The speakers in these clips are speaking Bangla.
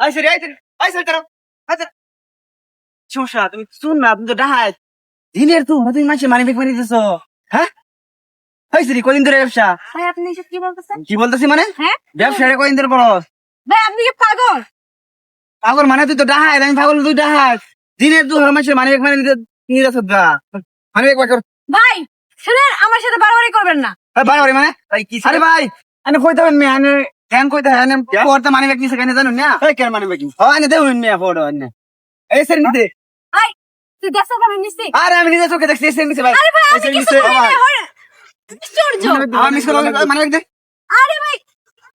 I sorry I sorry I sorry করো সমস্যা তুমি শুন না তুমি তো ডাহাত দিনের তো তুমি মানুষের মানি ব্যাগ মারি দিছো হ্যাঁ? কদিন ধরে ব্যবসা? আপনি কি বলতেছেন? কি বলতেছি মানে? হ্যাঁ? ব্যবসা রে কদিন ধরে করো ভাই আপনি কি পাগল? পাগল মানে তুই তো ডাহাত আমি পাগল তুই ডাহাত দিনের দু হাজার মানুষের মানি ব্যাগ মারি দিতে নিয়ে যাচ্ছ গা। মানি কর। ভাই শুনেন আমার সাথে বাড়াবাড়ি করবেন না। ভাই বাড়ি মানে? আরে ভাই আনে কইতে আনে কেন কইতে হয় আনে পড়তে মানি ব্যাগ নিছে কেন জানো না? এই কেন মানি ব্যাগ ও আনে দেউ মে পড়ো আনে এই সের নিতে ভাই তুই দেখছ কেন নিস্তি আরে আমি নিজে চোখে দেখছি সের নিতে ভাই। আরে ভাই আমি সের কিছু করি না আশ্চর্য। আমার মিস করো মানি ব্যাগ দে। আরে ভাই।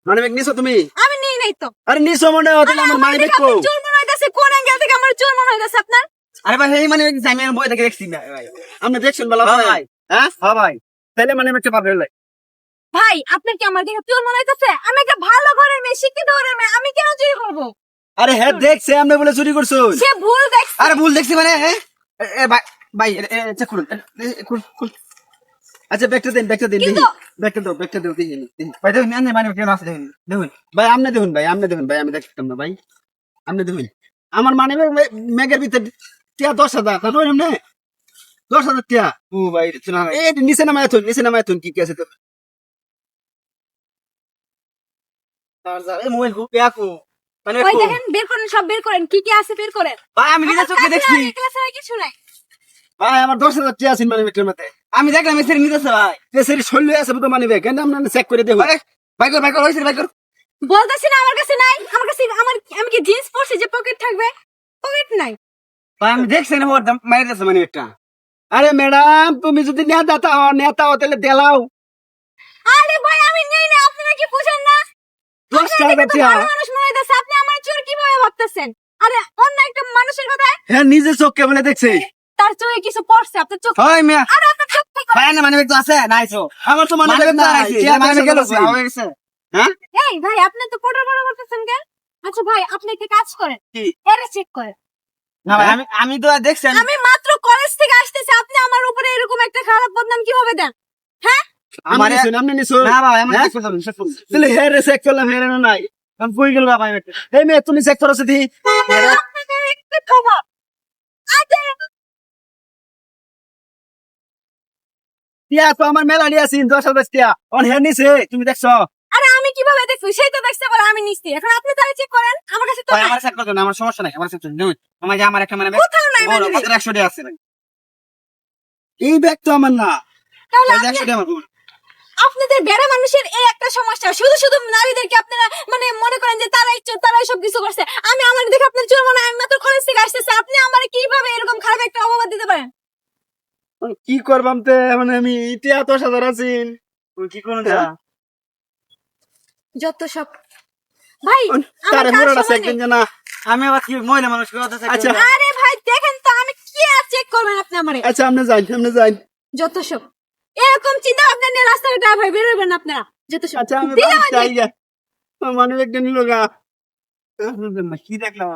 মানে ব্যাগ নিছো তুমি? আমি নেই নাই তো। আরে নিছো মনে হয় তাহলে আমার মানি ব্যাগ কো চোর মনে হইতাছে কোন অ্যাঙ্গেল থেকে আমার চোর মনে হইতাছে আপনার? আরে ভাই এই মানি ব্যাগ আমি বই থেকে দেখছি ভাই। আপনি দেখছেন বলা হ্যাঁ ভাই? হ্যাঁ? হ্যাঁ ভাই। তাহলে মানে ব্যাগটা পাবে ভাই আপনার কি আমার দেখে চোর মনে হইতাছে আমি একটা ভালো ঘরের মেয়ে শিক্ষিত ঘরের মেয়ে আমি কেন চুরি করব? আরে হ্যাঁ দেখছে আমরা বলে চুরি করছ। সে ভুল দেখছে। আরে ভুল দেখছি মানে হ্যাঁ এ, ভাই ভাই চেক করুন এ, এ, খুল, খুল। আচ্ছা ব্যাগটা দেন ব্যাগটা দেন দেখি। ব্যাগটা দাও ব্যাগটা দাও দেখি। ভাই দেখুন আনে মানি কেন আছে দেখুন দেখুন। ভাই আমনে দেখুন ভাই আমনে দেখুন ভাই আমি দেখতাম না ভাই। আমনে দেখুন। আমার মানে মেঘের ভিতরে টিয়া দশ হাজার তারপর এমনি দশ হাজার টিয়া। ও ভাই নিচে নামায় থুন নিচে নামায় থুন কি কি আছে তো। মোবাইল কো পেয়া মানে ওই দেখেন বের করেন সব বের করেন কি কি আছে বের করেন। ভাই আমি নিজে চোখে দেখছি। ক্লাসে কিছু নাই ভাই আমার দশ হাজার টিয়া আছে মানে ব্যাগটার মধ্যে। আমি দেখলাম নিতেছে ভাই। সেরি শৈল্য আছে তো মানে কেন আপনার চেক করে দেখুন? ভাই ভাই কর ভাই কর হইছে ভাই কর। বলতেছি না আমার কাছে নাই। আমার কাছে আমার আমি কি জিন্স পরছি যে পকেট থাকবে? পকেট নাই। ভাই আমি দেখছি না ওর দাম দিতেছে মানে একটা আরে ম্যাডাম তুমি যদি নেতা হও নেতা তাহলে দেলাও। আরে ভাই আমি নেই না আপনারা কি বুঝেন না দশ আপনারা টাকা দেখে তো টিয়া ভালো মানুষ মনে হইতাছে আপনি আমার চোর কীভাবে ভাবতেছেন? আরে অন্য একটা মানুষের কথা হ্যাঁ নিজে চোখকে বলে দেখছে? তার চোখে কিছু পড়ছে আপনার চোখ হয় মিয়া। আরে আপনার চোখ ভাই না মানে তো আছে নাইছো আমার তো মানে মানে না মানে মানে গেল গেল হয়ে গেছে। হ্যাঁ? এই ভাই আপনি তো পড়া পড়া করতেছেন কেন? আচ্ছা ভাই আপনি একটা কাজ করেন। কি? চেক করেন। না ভাই আমি আমি তো দেখছি আমি- আমি মাত্র কলেজ থেকে আসতেছি আপনি আমার উপরে এরকম একটা খারাপ বদনাম কীভাবে দেন? হ্যাঁ? আমি মানে- নিছুন আপনি নিছুন। না ভাই আমি হ্যাঁ? চেক করলাম চেক করলাম তাহলে চেক করলাম না নাই। আমি কই গেল ভাই একটা এই মেয়ে তুমি চেক করছ দি আপনাদের একটু খবর টিয়া তো আমার মেলা নিয়ে আসিন দশ হাজার টিয়া। অন হ্যাঁ নিছে তুমি দেখছ? আরে আমি কীভাবে দেখব? সেই তো পারে আমি নিচ্ছি এখন আপনি তাহলে চেক করেন আমার কাছে তো নাই। আমার চেক করুন আমার সমস্যা নাই আমার চেক আমার যে আমার একটা মানে কোথাও নাই বড় মানে কত একশো টাকা আছে। এই ব্যাগ তো আমার না। তাহলে এই যে আপনি- একশো টাকা আমার বলুন। আপনাদের বেড়া মানুষের এই একটা সমস্যা। শুধু শুধু নারীদেরকে আপনারা মানে মনে করেন যে তারাই চোর তারাই সব কিছু করছে। আমি আমার দেখে আপনার চোর মনে হয় আমি মাত্র কলেজ থেকে আসতেছে। আপনি আমার কীভাবে এরকম খারাপ একটা অপবাদ দিতে পারেন? কি করবাম তে? মানে আমি দশ হাজার আছিন কি করুন হ্যাঁ? যত সব। ভাই আমার তারে সময় একদিন জানা আমি আবার কি মহিলা মানুষ কথা আচ্ছা। আরে ভাই দেখেন তো আমি কি আর চেক করবেন আপনি আমারে? আচ্ছা আপনি যাই আপনি যাই যত সব। এরকম চিন্তা ভাবনা নিয়ে রাস্তায় ড্রাইভার বেরোবেন না আপনারা। যত সব আচ্ছা আমি দিলাম বাড়ি যাই গা। আমার মানে একটা নিল গা। কি দেখলাম